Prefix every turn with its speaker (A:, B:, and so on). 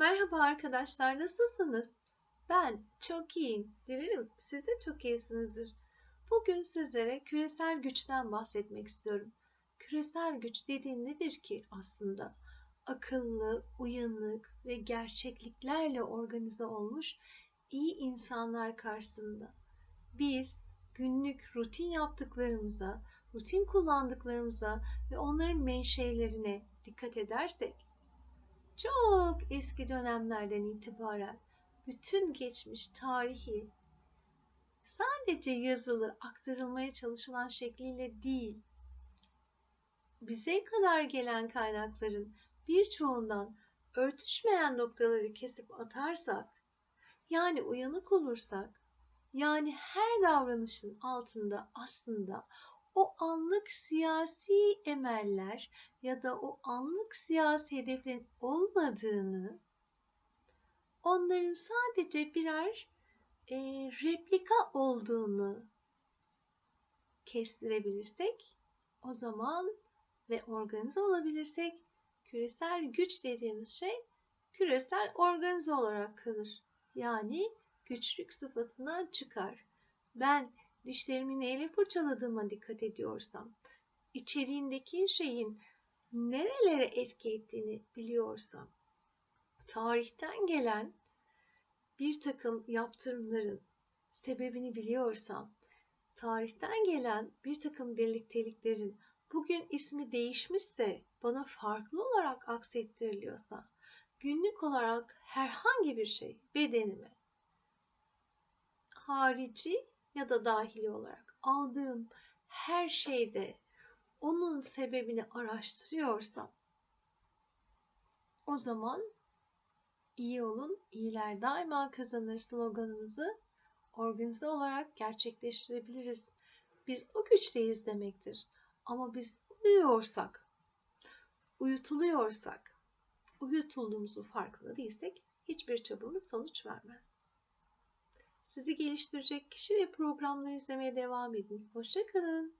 A: Merhaba arkadaşlar, nasılsınız? Ben çok iyiyim. Dilerim siz de çok iyisinizdir. Bugün sizlere küresel güçten bahsetmek istiyorum. Küresel güç dediğin nedir ki aslında? Akıllı, uyanık ve gerçekliklerle organize olmuş iyi insanlar karşısında. Biz günlük rutin yaptıklarımıza, rutin kullandıklarımıza ve onların menşelerine dikkat edersek çok eski dönemlerden itibaren bütün geçmiş tarihi sadece yazılı aktarılmaya çalışılan şekliyle değil, bize kadar gelen kaynakların birçoğundan örtüşmeyen noktaları kesip atarsak, yani uyanık olursak, yani her davranışın altında aslında o anlık siyasi emeller ya da o anlık siyasi hedeflerin olmadığını, onların sadece birer e, replika olduğunu kestirebilirsek, o zaman ve organize olabilirsek küresel güç dediğimiz şey küresel organize olarak kalır. Yani güçlük sıfatından çıkar. Ben dişlerimi neyle fırçaladığıma dikkat ediyorsam, içeriğindeki şeyin nerelere etki ettiğini biliyorsam, tarihten gelen bir takım yaptırımların sebebini biliyorsam, tarihten gelen bir takım birlikteliklerin bugün ismi değişmişse bana farklı olarak aksettiriliyorsa, günlük olarak herhangi bir şey bedenime harici ya da dahili olarak aldığım her şeyde onun sebebini araştırıyorsam o zaman iyi olun, iyiler daima kazanır sloganımızı organize olarak gerçekleştirebiliriz. Biz o güçteyiz demektir. Ama biz uyuyorsak, uyutuluyorsak, uyutulduğumuzu farkında değilsek hiçbir çabamız sonuç vermez. Sizi geliştirecek kişi ve programları izlemeye devam edin. Hoşçakalın.